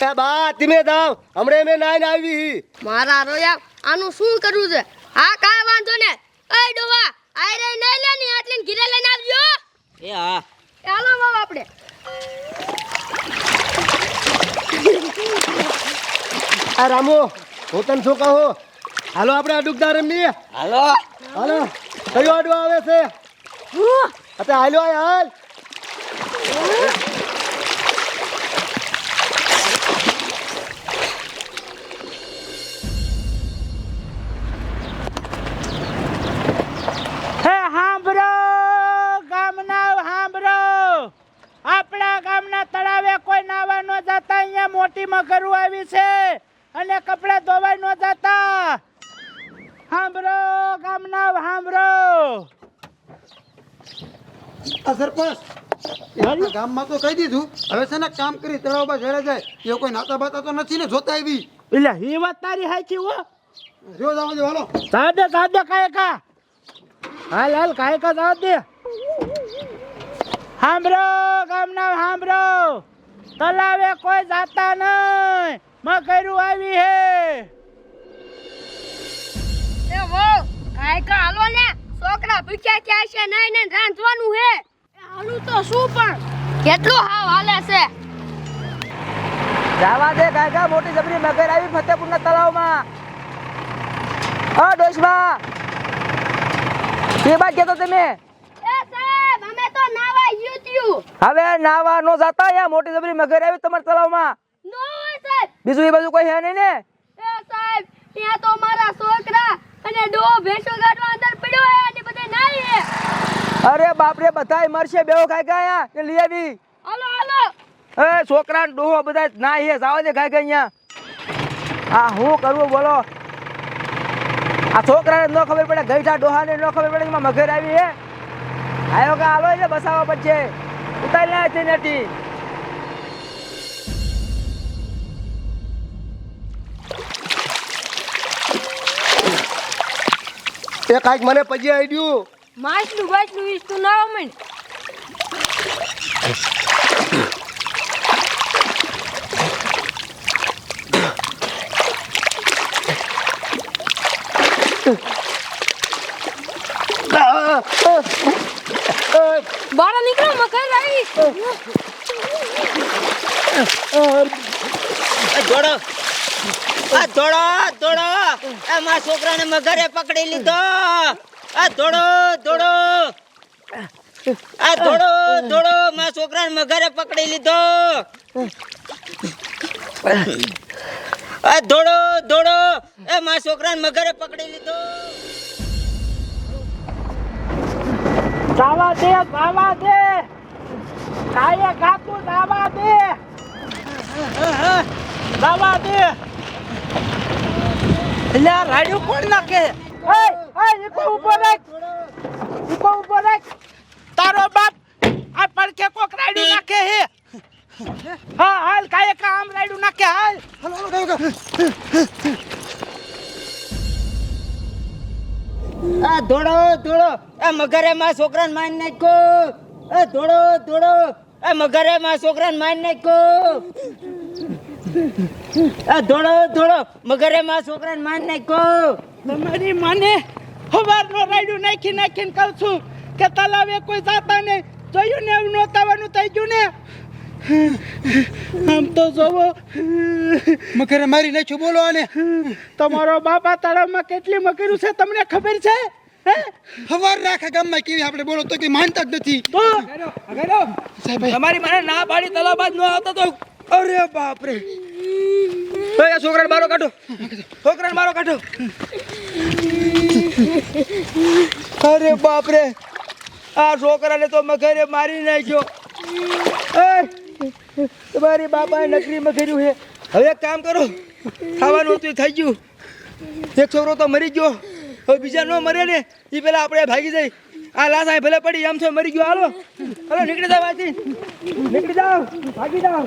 બા તમે જાવ હમણે મેં નાઈને આવી. મારા રોયા આનું શું કરવું છે? હા કાંઈ વાંધો ને એ ડોવા આઈ રે નહીં લે ની આટલી ઘીરે લઈને આવજો. એ હા. ચાલો બાબ આપણે. આ રામુ હું તને શું કહું? હાલો આપણે આ ડુગદા રમીએ. હાલો. હાલો. કયો અડવા આવે છે? અત્યારે હાલો આય હાલ. હાંભળો આપણા ગામના તળાવે કોઈ નાવા ન જતા અહીંયા મોટી મગરું આવી છે અને કપડા ધોવાઈ ન જતા. સાંભળો ગામના સાંભળો સરપંચ ગામમાં તો કહી દીધું હવે છે ને કામ કરી તળાવ બા ઘરે જાય. એ કોઈ નાતા બાતા તો નથી ને જોતા આવી એટલે હી વાત તારી હાચી હો. જો જાવ દે હાલો. સાદે સાદે કાયકા હાલ હાલ કાયકા જાવ દે. હાંભળો ગામના હાંભળો તલાવે કોઈ જાતા નહીં મગરું આવી હે. એ વો કાંઈ કા હાલો ને? છોકરા ભૂખ્યા ક્યાં છે નહીં ને રાંધવાનું હે. એ હાલું તો શું પણ? કેટલું હાવ હાલે છે. જાવા દે કાકા મોટી જબરી મગર આવી ફતેપુરના તળાવમાં. અ ડોશબા કે બાદ કેતો તમે. હવે નાવા નો જાતા અહીંયા. મોટી જબરી મગર આવી તમારા તળાવમાં. નો સાહેબ. બીજું એ બાજુ કોઈ હે નહીં ને? એ સાહેબ ત્યાં તો મારા છોકરા અને ડો ભેસો ગાડો અંદર પડ્યો હે અને બધે નાઈ હે. અરે બાપરે બધાય મરશે બેઓ ખાઈ ગયા ને લઈ આવી. હાલો હાલો. એ છોકરા ને ડોહો બધા ના હે. જાવ દે ખાઈ ગયા આ હું કરવું બોલો? આ છોકરાને ન ખબર પડે ગઈઠા ડોહાને ન ખબર પડે એમાં મગર આવી હે. આવ્યો કે આલો એટલે બસાવવા પડશે. ઉતારી ના છે નેટી એ કાંઈક મને પજી આઈડ્યું માછલું બાછલું ઈસ તું નાવા માંડ બહાર નીકળો મકર આવી દોડો. મારા છોકરાને મગરે પકડી લીધો. આ દોડો દોડો. આ દોડો દોડો. મા છોકરાને મગરે પકડી લીધો. આ દોડો દોડો. એ મા છોકરાને મગરે પકડી લીધો. દાવા દે દાવા દે કાયે કાતું દાવા દે દાવા દે એટલે રાડ્યું કોણ નાખે? એ એ ઈકો ઊભો આ ધોળો ધોળો. એ મગરે માં છોકરાને મારી નાખ્યો. એ ધોળો ધોળો. એ મગરે માં છોકરાને મારી નાખ્યો. એ ધોળો ધોળો. મગરે માં છોકરાને મારી નાખ્યો. તમારી માને હવારનો રાડ્યું નાખી નાખીને કહું છું કે તલાવે કોઈ જાતા નહીં જોયું ને એવું નોતાવાનું થઈ ગયું ને? આમ તો જોવો. મકરે મારી નાખ્યું બોલો આને. તમારો બાપા તળાવમાં કેટલી મકરું છે તમને ખબર છે? હે? હવાર રાખે ગામમાં કેવી આપણે બોલો તો કે માનતા જ નથી. તો? સાહેબ તમારી મને ના પાડી તલાબાદ ન આવતો તો. અરે બાપરે. તો આ છોકરાને મારો કાઢો. છોકરાને મારો કાઢો. અરે બાપરે. આ છોકરાને તો મગરે મારી નાખ્યો. એ, તમારી બાપાએ નકરીમાં કર્યું છે. હવે એક કામ કરો. ખાવાનું હતું થઈ ગયું. એક છોકરો તો મરી ગયો. હવે બીજા ન મરે ને એ પેલા આપણે ભાગી જાય. આ લાશ અહીં ભલે પડી, આમ છો મરી ગયો. હાલો. હાલો, નીકળી જાવ અહીંથી. નીકળી જાવ ભાગી જાવ